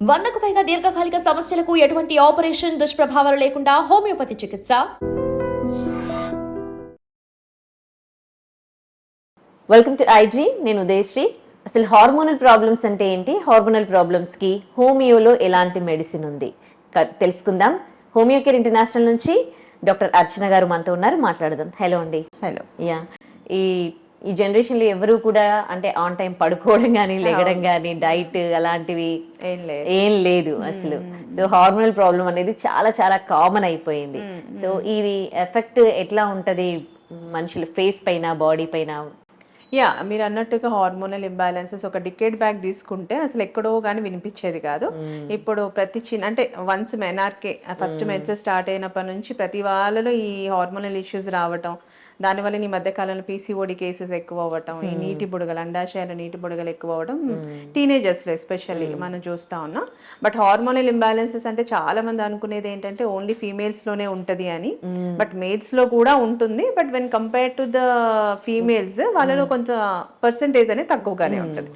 వందకు పైగా దీర్ఘకాలిక సమస్యలకు ఎటువంటి ఆపరేషన్ దుష్ప్రభావాలు లేకుండా హోమియోపతి చికిత్స. వెల్కమ్ టు ఐజీ నేను ఉదయశ్రీ. అసలు హార్మోనల్ ప్రాబ్లమ్స్ అంటే ఏంటి? హార్మోనల్ ప్రాబ్లమ్స్కి హోమియోలో ఎలాంటి మెడిసిన్ ఉంది? తెలుసుకుందాం. హోమియో కేర్ ఇంటర్నేషనల్ నుంచి డాక్టర్ అర్చన గారు మనతో ఉన్నారు. మాట్లాడదాం. హలో అండి. హలో యా ఈ ఈ జనరేషన్లో ఎవరు కూడా అంటే ఆన్ టైం పడుకోవడం కానీ లెగడం కానీ డైట్ అలాంటివి ఏం లేదు. ఏం లేదు అసలు. సో హార్మోనల్ ప్రాబ్లం అనేది చాలా చాలా కామన్ అయిపోయింది. సో ఇది ఎఫెక్ట్ ఎట్లా ఉంటది మనుషుల ఫేస్ పైన బాడీ పైన? యా మీరు అన్నట్టుగా హార్మోనల్ ఇంబ్యాలెన్సెస్ ఒక డికేట్ బ్యాక్ తీసుకుంటే అసలు ఎక్కడో కానీ వినిపించేది కాదు. ఇప్పుడు ప్రతి చిన్న అంటే once menarche first menses start అయినప్పటి నుంచి ప్రతి వాళ్ళలో ఈ హార్మోనల్ ఇష్యూస్ రావటం దానివల్ల ఈ మధ్య కాలంలో పీసీఓడి కేసెస్ ఎక్కువ అవ్వటం ఈ నీటి బుడగలు అండాశయాలు నీటి బుడగలు ఎక్కువ అవ్వడం టీనేజర్స్లో ఎస్పెషల్లీ మనం చూస్తా ఉన్నాం. బట్ హార్మోనల్ ఇంబ్యాలెన్సెస్ అంటే చాలా మంది అనుకునేది ఏంటంటే ఓన్లీ ఫీమేల్స్లోనే ఉంటది అని. బట్ మేల్స్లో కూడా ఉంటుంది. But when compare to the females వాళ్ళలో కొంత పర్సంటేజ్ అనేది తక్కువగానే ఉంటుంది.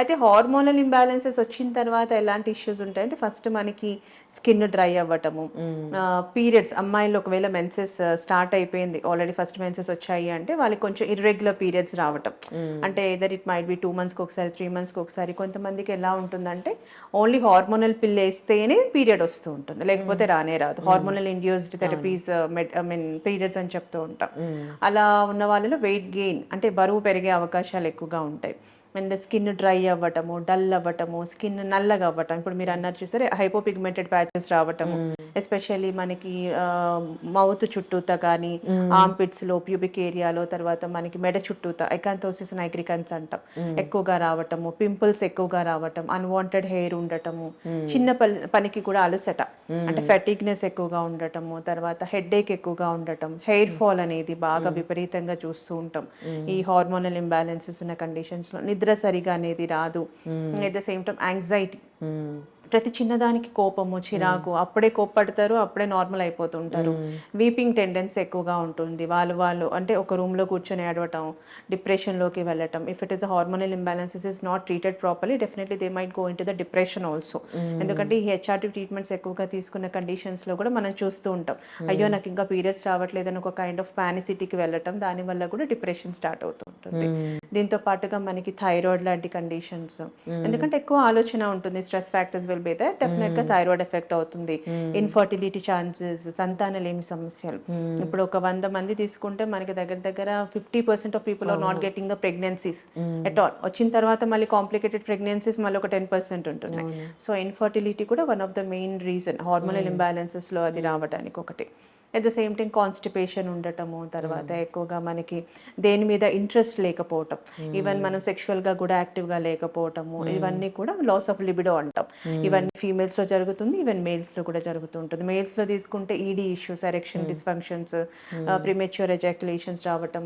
అయితే హార్మోనల్ ఇంబ్యాలెన్సెస్ వచ్చిన తర్వాత ఎలాంటి ఇష్యూస్ ఉంటాయంటే ఫస్ట్ మనకి స్కిన్ డ్రై అవ్వటము. పీరియడ్స్ అమ్మాయిలు ఒకవేళ మెన్సెస్ స్టార్ట్ అయిపోయింది ఆల్రెడీ ఫస్ట్ మెన్సెస్ వచ్చాయి అంటే వాళ్ళకి కొంచెం ఇర్రెగ్యులర్ పీరియడ్స్ రావటం. అంటే either it might be two మంత్స్కి ఒకసారి త్రీ మంత్స్కి ఒకసారి కొంతమందికి ఎలా ఉంటుందంటే ఓన్లీ హార్మోనల్ పిల్ వేస్తేనే పీరియడ్ వస్తూ ఉంటుంది. లేకపోతే రానే రాదు. Hormonal induced therapies I mean periods అని చెప్తూ ఉంటాం. అలా ఉన్న వాళ్ళలో వెయిట్ గెయిన్ అంటే బరువు పెరిగే అవకాశాలు ఎక్కువగా ఉంటాయి. అండ్ స్కిన్ డ్రై అవ్వటము డల్ అవ్వటము స్కిన్ నల్లగా అవ్వటం. ఇప్పుడు మీరు అన్నారు చూసారే హైపోపిగ్మెంటెడ్ ప్యాచెస్ రావటము. ఎస్పెషల్లీ మనకి మౌత్ చుట్టూత కానీ ఆంపిట్స్లో ప్యూబిక్ ఏరియాలో తర్వాత మనకి మెడ చుట్టూత ఎకాంతోసిస్ నైగ్రికన్స్ అంటాం. ఎక్కువగా రావటము పింపుల్స్ ఎక్కువగా రావటం అన్వాంటెడ్ హెయిర్ ఉండటము. చిన్న పనికి కూడా అలసట. అంటే ఫెటిగ్నెస్ ఎక్కువగా ఉండటము తర్వాత హెడ్ ఏక్ ఎక్కువగా ఉండటం హెయిర్ ఫాల్ అనేది బాగా విపరీతంగా చూస్తూ ఉంటాం. ఈ హార్మోనల్ ఇంబ్యాలెన్సెస్ ఉన్న కండిషన్స్లో నిద్ర సరిగా అనేది రాదు. At the same time anxiety ప్రతి చిన్నదానికి కోపము చిరాకు అప్పుడే కోప్పడతారు అప్పుడే నార్మల్ అయిపోతుంటారు. వీపింగ్ టెండెన్సీ ఎక్కువగా ఉంటుంది. వాళ్ళు వాళ్ళు అంటే ఒక రూమ్లో కూర్చొని ఏడవటం డిప్రెషన్లోకి వెళ్ళటం. If it is hormonal imbalances is not treated properly definitely they might go into the depression also ఎందుకంటే ఈ హెచ్ఆర్టీ ట్రీట్మెంట్స్ ఎక్కువగా తీసుకున్న కండిషన్స్లో కూడా మనం చూస్తూ ఉంటాం. అయ్యో నాకు ఇంకా పీరియడ్స్ రావట్లేదని ఒక కైండ్ ఆఫ్ పానిసిటీకి వెళ్ళటం దాని వల్ల కూడా డిప్రెషన్ స్టార్ట్ అవుతూ ఉంటుంది దీంతో పాటుగా మనకి థైరాయిడ్ లాంటి కండిషన్స్ ఎందుకంటే ఎక్కువ ఆలోచన ఉంటుంది స్ట్రెస్ ఫ్యాక్టర్స్ విల్ బి డెఫినెట్గా థైరాయిడ్ ఎఫెక్ట్ అవుతుంది ఇన్ఫర్టిలిటీ ఛాన్సెస్ సంతానలేమి సమస్యలు. ఇప్పుడు ఒక వంద మంది తీసుకుంటే మనకి దగ్గర దగ్గర fifty percent of people are not getting the pregnancies at all వచ్చిన తర్వాత మళ్ళీ కాంప్లికేటెడ్ ప్రెగ్నెన్సీస్ మళ్ళీ ఒక టెన్ పర్సెంట్ ఉంటున్నాయి. సో ఇన్ఫర్టిలిటీ కూడా one of the main reason hormonal ఇంబ్యాలెన్సెస్లో అది రావడానికి ఒకటి. At the same time constipation ఉండటము తర్వాత ఎక్కువగా మనకి దేని మీద ఇంట్రెస్ట్ లేకపోవటం. ఈవెన్ మనం sexual గా కూడా యాక్టివ్గా లేకపోవటము ఇవన్నీ కూడా లాస్ ఆఫ్ లిబిడో అంటాం. ఇవన్నీ ఫీమేల్స్లో జరుగుతుంది ఈవెన్ మేల్స్లో కూడా జరుగుతుంటుంది మేల్స్లో తీసుకుంటే ED issues erection dysfunctions premature ejaculations రావటం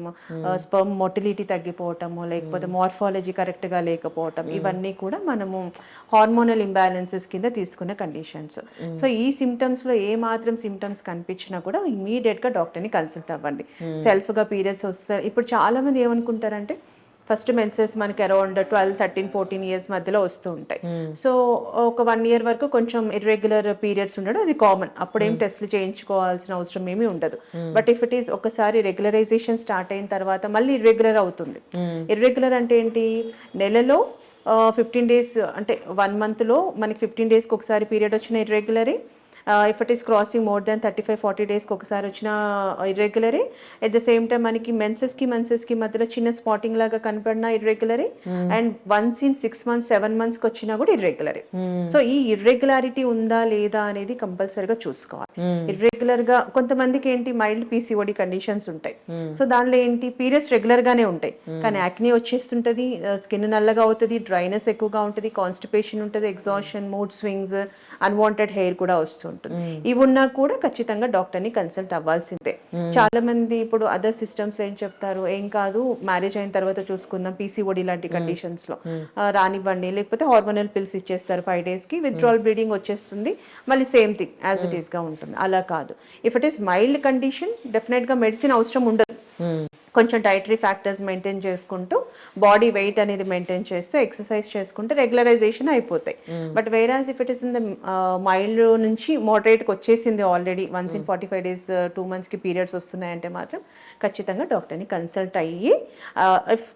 స్పర్మ్ మొటిలిటీ తగ్గిపోవటము లేకపోతే మార్ఫాలజీ కరెక్ట్గా లేకపోవటం ఇవన్నీ కూడా మనము హార్మోనల్ ఇంబ్యాలెన్సెస్ కింద తీసుకునే కండిషన్స్ సో ఈ సిమ్టమ్స్లో ఏ మాత్రం సిమ్టమ్స్ కనిపించినా కూడా ఇమీడియట్గా డాక్టర్ని కన్సల్ట్ అవ్వండి. సెల్ఫ్గా పీరియడ్స్ వస్తారు. ఇప్పుడు చాలా మంది ఏమనుకుంటారంటే ఫస్ట్ మెన్సెస్ మనకి around twelve thirteen fourteen years మధ్యలో వస్తూ ఉంటాయి. సో ఒక వన్ ఇయర్ వరకు కొంచెం ఇర్రెగ్యులర్ పీరియడ్స్ ఉండడం అది కామన్ అప్పుడేం టెస్ట్లు చేయించుకోవాల్సిన అవసరం ఏమీ ఉండదు. బట్ ఇఫ్ ఇట్ ఈస్ ఒకసారి రెగ్యులరైజేషన్ స్టార్ట్ అయిన తర్వాత మళ్ళీ ఇర్రెగ్యులర్ అవుతుంది. ఇర్రెగ్యులర్ అంటే ఏంటి? నెలలో ఫిఫ్టీన్ డేస్ అంటే వన్ మంత్లో మనకి ఫిఫ్టీన్ డేస్కి ఒకసారి పీరియడ్ వచ్చిన irregularly if it is crossing more than thirty five forty డేస్కి ఒకసారి వచ్చిన irregularly at the same time మనకి మెన్సెస్కి మెన్సెస్కి మధ్యలో చిన్న స్పాటింగ్ లాగా కనపడిన irregularly and once in six months seven మంత్స్కి వచ్చినా కూడా ఇర్రెగ్యులరీ సో ఈ ఇర్రెగ్యులారిటీ ఉందా లేదా అనేది కంపల్సరీగా చూసుకోవాలి. ఇర్రెగ్యులర్గా కొంతమందికి ఏంటి మైల్డ్ పీసీఓడి కండిషన్స్ ఉంటాయి. సో దానిలో ఏంటి పీరియడ్స్ రెగ్యులర్ గానే ఉంటాయి కానీ యాక్ని వచ్చేస్తుంటది స్కిన్ నల్లగా అవుతుంది డ్రైనెస్ ఎక్కువగా ఉంటుంది కాన్స్టిపేషన్ ఉంటుంది exhaustion mood swings unwanted hair కూడా వస్తుంటుంది ఇవి ఉన్నా కూడా ఖచ్చితంగా డాక్టర్ని కన్సల్ట్ అవ్వాల్సిందే. చాలా మంది ఇప్పుడు అదర్ సిస్టమ్స్లో ఏం చెప్తారు? ఏం కాదు మ్యారేజ్ అయిన తర్వాత చూసుకుందాం పీసీఓడి లాంటి కండిషన్స్లో రానివ్వండి. లేకపోతే హార్మోనల్ పిల్స్ ఇచ్చేస్తారు ఫైవ్ డేస్కి. విత్డ్రాల్ బ్లీడింగ్ వచ్చేస్తుంది. మళ్ళీ సేమ్ థింగ్ యాజ్ ఇట్ ఈస్గా ఉంటుంది. అలా కాదు. If it is mild condition డెఫినెట్గా మెడిసిన్ అవసరం ఉండదు. కొంచెం డైటరీ ఫ్యాక్టర్స్ మెయింటైన్ చేసుకుంటూ బాడీ వెయిట్ అనేది మెయింటైన్ చేస్తూ ఎక్సర్సైజ్ చేసుకుంటే రెగ్యులరైజేషన్ అయిపోతాయి. But whereas if it is in the mild నుంచి మోడరేట్కి వచ్చేసింది already once in forty five days two మంత్స్కి పీరియడ్స్ వస్తున్నాయంటే మాత్రం ఖచ్చితంగా డాక్టర్ని కన్సల్ట్ అయ్యి ఇఫ్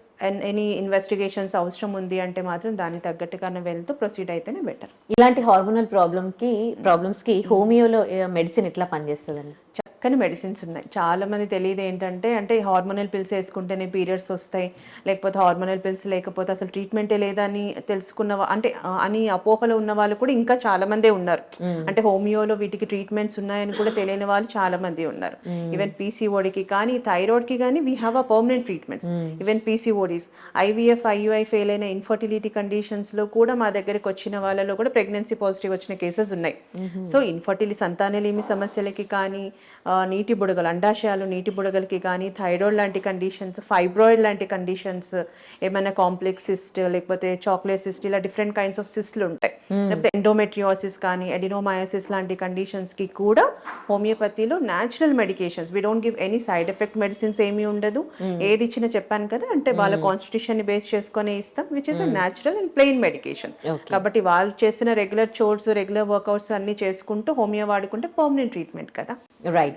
ఎనీ ఇన్వెస్టిగేషన్స్ అవసరం ఉంది అంటే మాత్రం దానికి తగ్గట్టుగానే వెళ్తూ ప్రొసీడ్ అయితేనే బెటర్ ఇలాంటి హార్మోనల్ ప్రాబ్లమ్కి ప్రాబ్లమ్స్కి హోమియోలో మెడిసిన్ ఎట్లా పనిచేస్తుందండి? చక్కని మెడిసిన్స్ ఉన్నాయి. చాలా మంది తెలియదు ఏంటంటే అంటే హార్మోనల్ పిల్స్ వేసుకుంటేనే పీరియడ్స్ వస్తాయి. లేకపోతే హార్మోనల్ పిల్స్ లేకపోతే అసలు ట్రీట్మెంటే లేదని తెలుసుకున్న అంటే అని అపోహలో ఉన్న వాళ్ళు కూడా ఇంకా చాలా మందే ఉన్నారు. అంటే హోమియోలో వీటికి ట్రీట్మెంట్స్ ఉన్నాయని కూడా తెలియని వాళ్ళు చాలా మంది ఉన్నారు. ఈవెన్ పీసీఓడికి కానీ థైరాయిడ్కి కానీ we have a permanent treatments even PCODs IVF IUI fail అయిన ఇన్ఫర్టిలిటీ కండిషన్స్లో కూడా మా దగ్గరికి వచ్చిన వాళ్ళలో కూడా ప్రెగ్నెన్సీ పాజిటివ్ వచ్చిన కేసెస్ ఉన్నాయి. సో ఇన్ఫర్టిలిటీ సంతానలేమి సమస్యలకి కానీ నీటి బుడగలు అండాశయాలు నీటి బుడగలకి కానీ థైరాయిడ్ లాంటి కండిషన్స్ ఫైబ్రాయిడ్ లాంటి కండిషన్స్ ఏమైనా కాంప్లెక్స్ సిస్ట్ లేకపోతే చాక్లెట్ సిస్ట్ ఇలా డిఫరెంట్ కైండ్స్ ఆఫ్ సిస్ట్లు ఉంటాయి. లేకపోతే ఎండోమెట్రియోసిస్ కానీ ఎడినోమయాసిస్ లాంటి కండిషన్స్కి కూడా హోమియోపతిలో natural medications we don't give any side effect medicines ఏమీ ఉండదు. ఏది ఇచ్చినా చెప్పాను కదా అంటే వాళ్ళ కాన్స్టిట్యూషన్ని బేస్ చేసుకొని ఇస్తాం which is a natural and plain medication కాబట్టి వాళ్ళు చేసిన రెగ్యులర్ చోర్స్ రెగ్యులర్ వర్కౌట్స్ అన్ని చేసుకుంటూ హోమియో వాడుకుంటే పర్మనెంట్ ట్రీట్మెంట్ కదా. Right